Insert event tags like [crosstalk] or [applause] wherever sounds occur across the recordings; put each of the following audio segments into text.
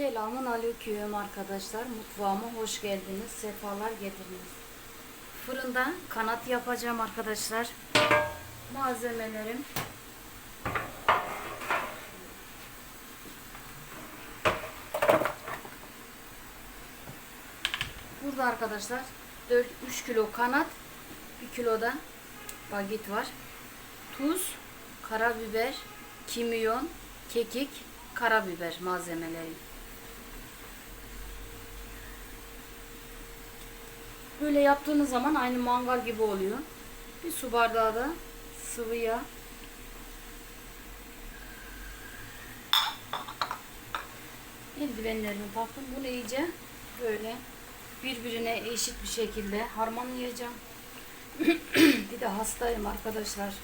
Selamun aleyküm arkadaşlar. Mutfağıma hoş geldiniz. Sefalar getirdiniz. Fırında kanat yapacağım arkadaşlar. Malzemelerim Burada arkadaşlar 4 3 kilo kanat, 1 kilo da baget var. Tuz, karabiber, kimyon, kekik, karabiber malzemeleri. Böyle yaptığınız zaman aynı mangal gibi oluyor. Bir su bardağı da sıvı yağ. Eldivenlerimi taktım. Bunu iyice böyle birbirine eşit bir şekilde harmanlayacağım. [clears throat] bir de hastayım arkadaşlar.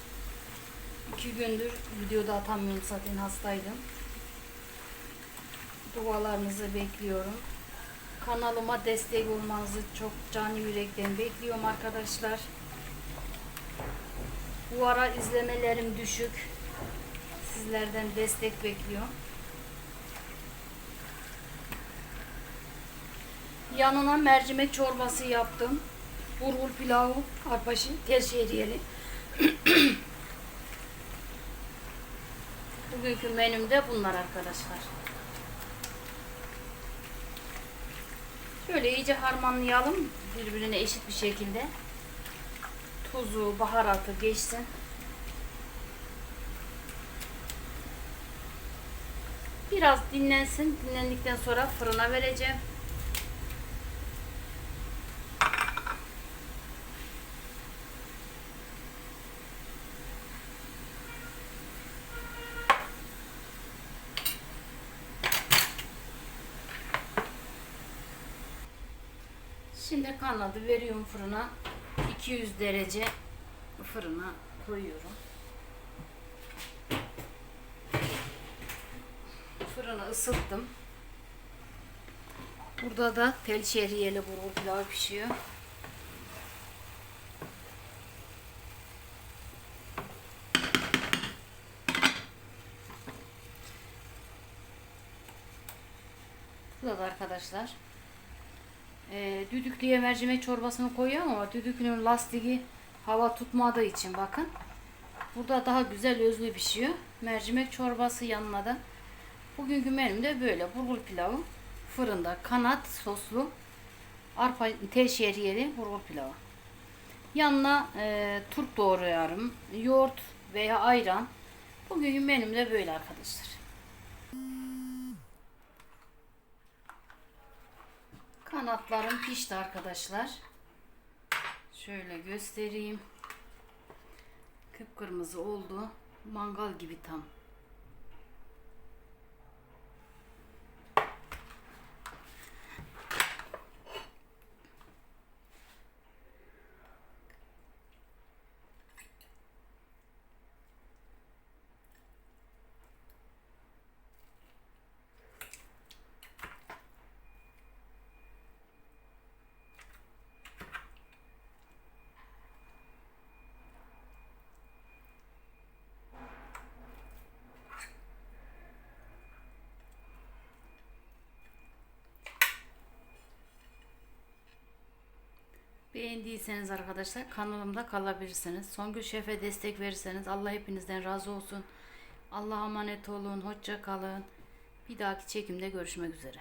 İki gündür videoda atamıyorum zaten hastaydım. Dualarınızı bekliyorum. Kanalıma destek olmanızı çok canı yürekten bekliyorum arkadaşlar. Bu ara izlemelerim düşük. Sizlerden destek bekliyorum. Yanına mercimek çorbası yaptım. Bulgur pilavı, arpaşı, tel şehriyeli. [clears throat] Bugünkü menümde bunlar arkadaşlar. Şöyle iyice harmanlayalım birbirine eşit bir şekilde. Tuzu, baharatı geçsin. Biraz dinlensin. Dinlendikten sonra fırına vereceğim. Şimdi kanadı veriyorum fırına. 200 derece fırına koyuyorum. Fırını ısıttım. Burada da tel şehriyeli bulgur pilav pişiyor. Burada da arkadaşlar e, düdüklüye mercimek çorbasını koyuyorum ama düdüklünün lastiği hava tutmadığı için bakın. Burada daha güzel özlü pişiyor. Mercimek çorbası yanına da. Bugünkü menüm de böyle. Bulgur pilavı fırında kanat soslu arpa tel şehriyeli bulgur pilavı. Yanına e, turp doğrayarım. Yoğurt veya ayran. Bugünkü menüm de böyle arkadaşlar. Kanatlarım pişti arkadaşlar. Şöyle göstereyim. Kıpkırmızı oldu. Mangal gibi tam. Beğendiyseniz arkadaşlar kanalımda kalabilirsiniz. Songül Şef'e destek verirseniz Allah hepinizden razı olsun. Allah'a emanet olun. Hoşça kalın. Bir dahaki çekimde görüşmek üzere.